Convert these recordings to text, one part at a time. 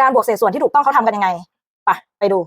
การบวกเศษส่วนที่ถูกต้องเขาทำกันยังไงไปไปดู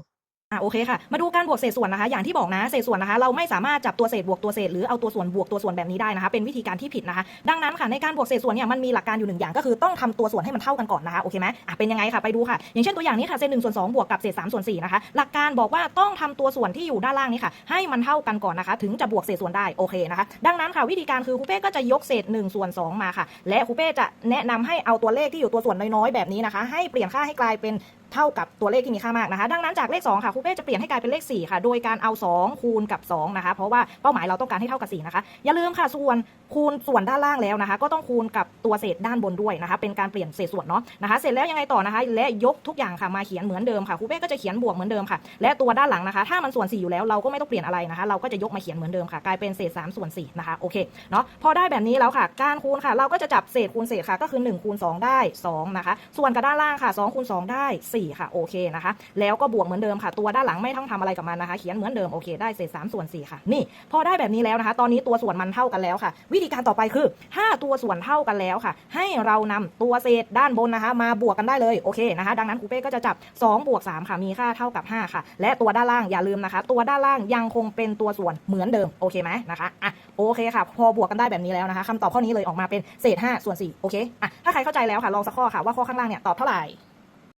อะโอเคค่ะ มาดูการบวกเศษส่วนนะคะ อย่างที่บอกนะ เศษส่วนนะคะ เราไม่สามารถจับตัวเศษบวกตัวเศษหรือเอาตัวส่วนบวกตัวส่วนแบบนี้ได้นะคะ เป็นวิธีการที่ผิดนะคะ ดังนั้นค่ะในการบวกเศษส่วนเนี่ยมันมีหลักการอยู่หนึ่งอย่างก็คือต้องทำตัวส่วนให้มันเท่ากันก่อนนะคะโอเคไหมอะเป็นยังไงค่ะไปดูค่ะ อย่างเช่นตัวอย่างนี้ค่ะเศษหนึ่งส่วนสองบวกกับเศษสามส่วนสี่นะคะ หลักการบอกว่าต้องทำตัวส่วนที่อยู่ด้านล่างนี้ค่ะ ให้มันเท่ากันก่อนนะคะ ถึงจะบวกเศษส่วนได้โอเคนะคะ ดังนั้นค่ะวิธีการคือครูเป้ก็จะยกเศษ1ส่วน2มาค่ะ และครูเป้จะแนะนำให้เอาตัวเลขที่อยู่ตัวส่วนน้อยๆแบบนี้นะคะ ให้เปลี่ยนค่าให้กลายเป็น เท่ากับตัวเลขที่มีค่ามากนะคะ ดังนั้นจากเลข 2 ค่ะครูเป้จะเปลี่ยนให้กลายเป็นเลข 4 ค่ะ โดยการเอา 2 คูณกับ 2 นะคะ เพราะว่าเป้าหมายเราต้องการให้เท่ากับ 4 นะคะ อย่าลืมค่ะ ส่วนคูณส่วนด้านล่างแล้วนะคะ ก็ต้องคูณกับตัวเศษด้านบนด้วยนะคะ เป็นการเปลี่ยนเศษส่วนเนาะนะคะ เสร็จแล้วยังไงต่อนะคะ และยกทุกอย่างค่ะมาเขียนเหมือนเดิมค่ะครูเป้ก็จะเขียนบวกเหมือนเดิมค่ะ และตัวด้านหลังนะคะ ถ้ามันส่วน 4 อยู่แล้วเราก็ไม่ต้องเปลี่ยนอะไรนะคะ เราก็จะยกมาเขียนเหมือนเดิมค่ะ กลายเป็นเศษ3ส่วน4นะคะ โอเค เนาะพอได้แบบนี้แล้วค่ะ การคูณค่ะ เราก็จะจับเศษคูณเศษค่ะ ก็คือ1คูณ2ได้2นะคะ ส่วนกับด้านล่างค่ะ2คูณ2ได้4ค่ะ โอเคนะคะ แล้วก็บวกเหมือนเดิมค่ะ ตัวด้านหลังไม่ต้องทำอะไรกับมันนะคะ เขียนเหมือนเดิม โอเค ได้เศษ3ส่วน4ค่ะ นี่ พอได้แบบนี้แล้วนะคะ ตอนนี้ตัวส่วนมันเท่ากันแล้วค่ะ วิธีการต่อไปคือถ้าตัวส่วนเท่ากันแล้วค่ะ ให้เรานำตัวเศษด้านบนนะคะ มาบวกกันได้เลย โอเคนะคะ ดังนั้นครูเป้ก็จะจับ2บวก3ค่ะ มีค่าเท่ากับ 5 ค่ะ และตัวด้านล่างอย่าลืมนะคะ ตัวด้านล่างยังคงเป็นตัวส่วนเหมือนเดิม โอเคไหมนะคะอะโอเคค่ะ พอบวกกันได้แบบนี้แล้วนะคะคำตอบข้อนี้เลยออกมาเป็นเศษ5ส่วน4โอเคอะถ้าใครเข้าใจแล้วค่ะลองสักข้อค่ะว่าข้อข้างล่างเนี่ยตอบเท่าไหร่